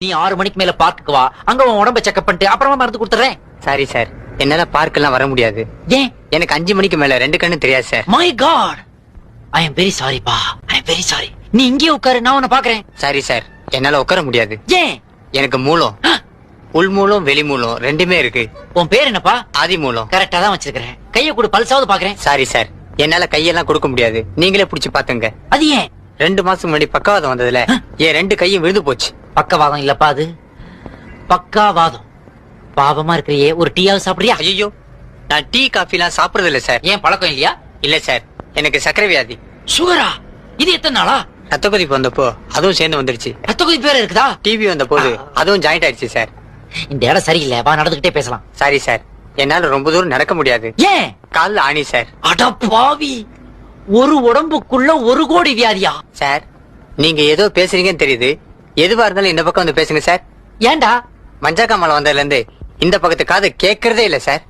நீ ஆறு மணிக்கு மேல பார்க்குக்கு வா. அங்க உன் உடம்ப செக்அப் பண்ணிட்டு அப்புறமா மருந்து கொடுத்துறேன் சாரி சார் என்னால பார்க்கெல்லாம் வர முடியாது. ஏன்? எனக்கு அஞ்சு மணிக்கு மேல ரெண்டு கண்ணு தெரியாது sir my god I am very sorry பா ஐ எம் வெரி சாரி நீ இங்கே உட்காரு நான் உன்னை பாக்குறேன் சாரி சார் என்னால உட்கார முடியாது. ஏன்? எனக்கு மூலம். உள் மூலம் வெளி மூலம் ரெண்டுமே இருக்கு. உன் பேர் என்னப்பா? ஆதி மூலம். கரெக்டா தான் வச்சிருக்கிறேன். கைய கொடு பல்சாவது பாக்குறேன் சாரி சார் என்னால கையெல்லாம் கொடுக்க முடியாது. நீங்களே புடிச்சு பாத்துங்க அது ஏன்? ரெண்டு மாசம் முன்னாடி பக்கவாதம் வந்ததுல என் ரெண்டு கையும் விழுந்து போச்சு. பக்கவாதம் இல்லப்பா அது. பக்காவாதம். பாவமா இருக்கிறியே ஒரு டீயாவது சாப்பிடுறியா? ஐயோ நான் டீ காஃபி எல்லாம் சாப்பிடுறது இல்ல சார். ஏன் பழக்கம் இல்லையா? இல்ல சார். எனக்கு சக்கரை வியாதி. சுகரா இது எத்தனை நாளா? ரத்த கொதிப்பு வந்தப்போ அதுவும் சேர்ந்து வந்துருச்சு. ரத்த கொதிப்பு வேற இருக்குதா? டிவி வந்த போது அதுவும் ஜாயிண்ட் ஆயிடுச்சு சார். இந்த இடம் சரியில்லை. வா நடந்துகிட்டே பேசலாம். Sorry sir. என்னால ரொம்ப தூரம் நடக்க முடியாது. ஏன்? கால்ல ஆணி சார். அட பாவி. ஒரு உடம்புக்குள்ள ஒரு கோடி வியாதியா? சார் நீங்க ஏதோ பேசுறீங்கன்னு தெரியுது. எதுவா இருந்தாலும் இந்த பக்கம் வந்து பேசுங்க சார். ஏன்டா மஞ்சா காமலை வந்ததுல இருந்து இந்த பக்கத்து காது கேட்கறதே இல்ல சார்.